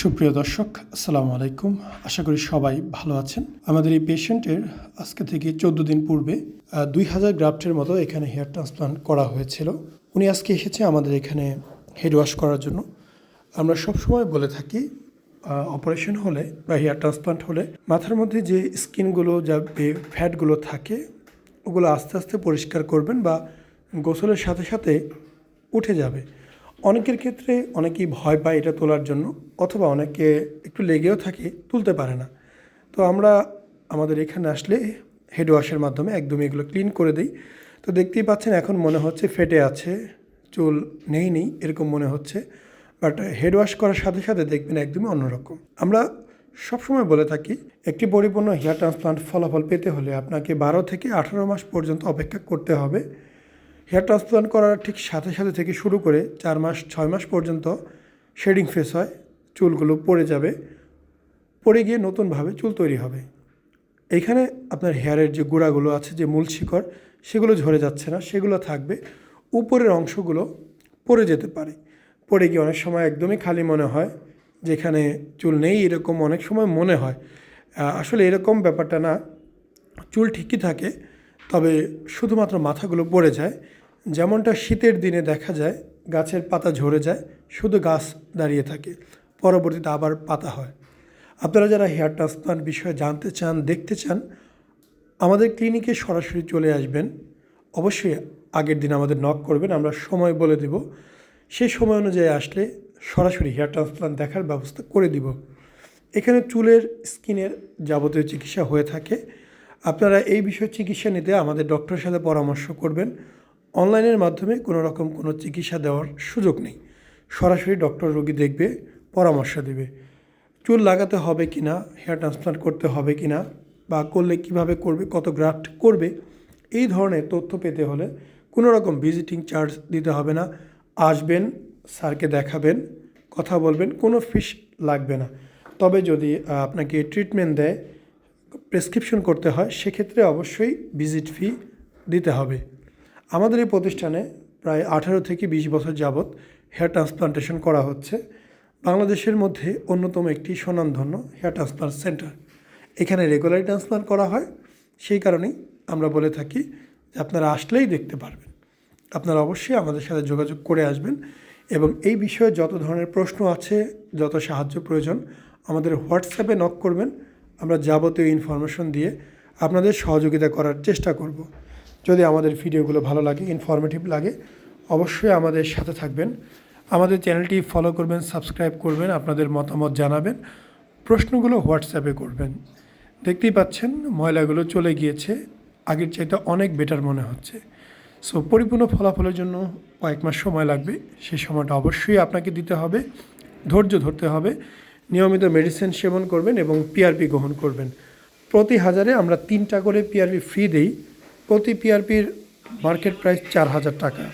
সুপ্রিয় দর্শক, আসসালামু আলাইকুম। আশা করি সবাই ভালো আছেন। আমাদের এই পেশেন্টের আজকে থেকে চোদ্দ দিন পূর্বে দুই হাজার গ্রাফটের মতো এখানে হেয়ার ট্রান্সপ্লান্ট করা হয়েছিল। উনি আজকে এসেছে আমাদের এখানে হেড ওয়াশ করার জন্য। আমরা সবসময় বলে থাকি অপারেশন হলে বা হেয়ার ট্রান্সপ্লান্ট হলে মাথার মধ্যে যে স্কিনগুলো, যা ফ্যাটগুলো থাকে, ওগুলো আস্তে আস্তে পরিষ্কার করবেন বা গোসলের সাথে সাথে উঠে যাবে। অনেকের ক্ষেত্রে অনেকেই ভয় পায় এটা তোলার জন্য, অথবা অনেকে একটু লেগেও থাকে, তুলতে পারে না। তো আমরা আমাদের এখানে আসলে হেড ওয়াশের মাধ্যমে একদম এগুলো ক্লিন করে দিই। তো দেখতেই পাচ্ছেন এখন মনে হচ্ছে ফেটে আছে, চুল নেই নেই, এরকম মনে হচ্ছে। বাট হেড ওয়াশ করার সাথে সাথে দেখবেন একদমই অন্যরকম। আমরা সবসময় বলে থাকি, একটি পরিপূর্ণ হেয়ার ট্রান্সপ্লান্ট ফলাফল পেতে হলে আপনাকে বারো থেকে আঠারো মাস পর্যন্ত অপেক্ষা করতে হবে। হেয়ার ট্রান্সপ্লান্ট করার ঠিক সাথে সাথে থেকে শুরু করে চার মাস, ছয় মাস পর্যন্ত শেডিং ফেস হয়, চুলগুলো পড়ে যাবে, পড়ে গিয়ে নতুনভাবে চুল তৈরি হবে। এইখানে আপনার হেয়ারের যে গোড়াগুলো আছে, যে মূল শিকড়, সেগুলো ঝরে যাচ্ছে না, সেগুলো থাকবে। উপরের অংশগুলো পড়ে যেতে পারে। পড়ে গিয়ে অনেক সময় একদমই খালি মনে হয়, যেখানে চুল নেই এরকম অনেক সময় মনে হয়। আসলে এরকম ব্যাপারটা না, চুল ঠিকই থাকে, তবে শুধুমাত্র মাথাগুলো পড়ে যায় যেমনটা শীতের দিনে দেখা যায়, গাছের পাতা ঝরে যায়, শুধু গাছ দাঁড়িয়ে থাকে, পরবর্তীতে আবার পাতা হয়। আপনারা যারা হেয়ার ট্রান্সপ্লান্ট বিষয়ে জানতে চান, দেখতে চান, আমাদের ক্লিনিকে সরাসরি চলে আসবেন। অবশ্যই আগের দিন আমাদের নক করবেন, আমরা সময় বলে দেব। সেই সময় অনুযায়ী আসলে সরাসরি হেয়ার ট্রান্সপ্লান্ট দেখার ব্যবস্থা করে দিব। এখানে চুলের, স্কিনের যাবতীয় চিকিৎসা হয়ে থাকে। আপনারা এই বিষয়ে চিকিৎসা নিতে আমাদের ডক্টরের সাথে পরামর্শ করবেন। অনলাইনের মাধ্যমে কোনো রকম কোনো চিকিৎসা দেওয়ার সুযোগ নেই। সরাসরি ডক্টর রোগী দেখবে, পরামর্শ দেবে। চুল লাগাতে হবে কি না হেয়ার ট্রান্সপ্লান্ট করতে হবে কি না, বা করলে কীভাবে করবে, কত গ্রাফট করবে, এই ধরনের তথ্য পেতে হলে কোনো রকম ভিজিটিং চার্জ দিতে হবে না। আসবেন, স্যারকে দেখাবেন, কথা বলবেন, কোনো ফিস লাগবে না। তবে যদি আপনাকে ট্রিটমেন্ট দেয় প্রেসক্রিপশন করতে হয়, সেক্ষেত্রে অবশ্যই ভিজিট ফি দিতে হবে। আমাদের এই প্রতিষ্ঠানে প্রায় আঠারো থেকে বিশ বছর যাবৎ হেয়ার ট্রান্সপ্লান্টেশন করা হচ্ছে। বাংলাদেশের মধ্যে অন্যতম একটি স্বনামধন্য হেয়ার ট্রান্সপ্লান্ট সেন্টার। এখানে রেগুলার ট্রান্সপ্লান্ট করা হয়। সেই কারণেই আমরা বলে থাকি যে আপনারা আসলেই দেখতে পারবেন। আপনারা অবশ্যই আমাদের সাথে যোগাযোগ করে আসবেন এবং এই বিষয়ে যত ধরনের প্রশ্ন আছে, যত সাহায্য প্রয়োজন, আমাদের হোয়াটসঅ্যাপে নক করবেন। আমরা যাবতীয় ইনফরমেশন দিয়ে আপনাদের সহযোগিতা করার চেষ্টা করব। যদি আমাদের ভিডিওগুলো ভালো লাগে ইনফরমেটিভ লাগে, অবশ্যই আমাদের সাথে থাকবেন। আমাদের চ্যানেলটি ফলো করবেন সাবস্ক্রাইব করবেন, আপনাদের মতামত জানাবেন, প্রশ্নগুলো হোয়াটসঅ্যাপে করবেন। দেখতেই পাচ্ছেন, ময়লাগুলো চলে গিয়েছে, আগের চাইতে অনেক বেটার মনে হচ্ছে। সো পরিপূর্ণ ফলাফলের জন্য কয়েক মাস সময় লাগবে সেই সময়টা অবশ্যই আপনাকে দিতে হবে, ধৈর্য ধরতে হবে, নিয়মিত মেডিসিন সেবন করবেন এবং পিআরপি গ্রহণ করবেন। প্রতি হাজারে আমরা তিনটা করে পিআরপি ফ্রি দেই প্রতি পিআরপির মার্কেট প্রাইস চার হাজার টাকা।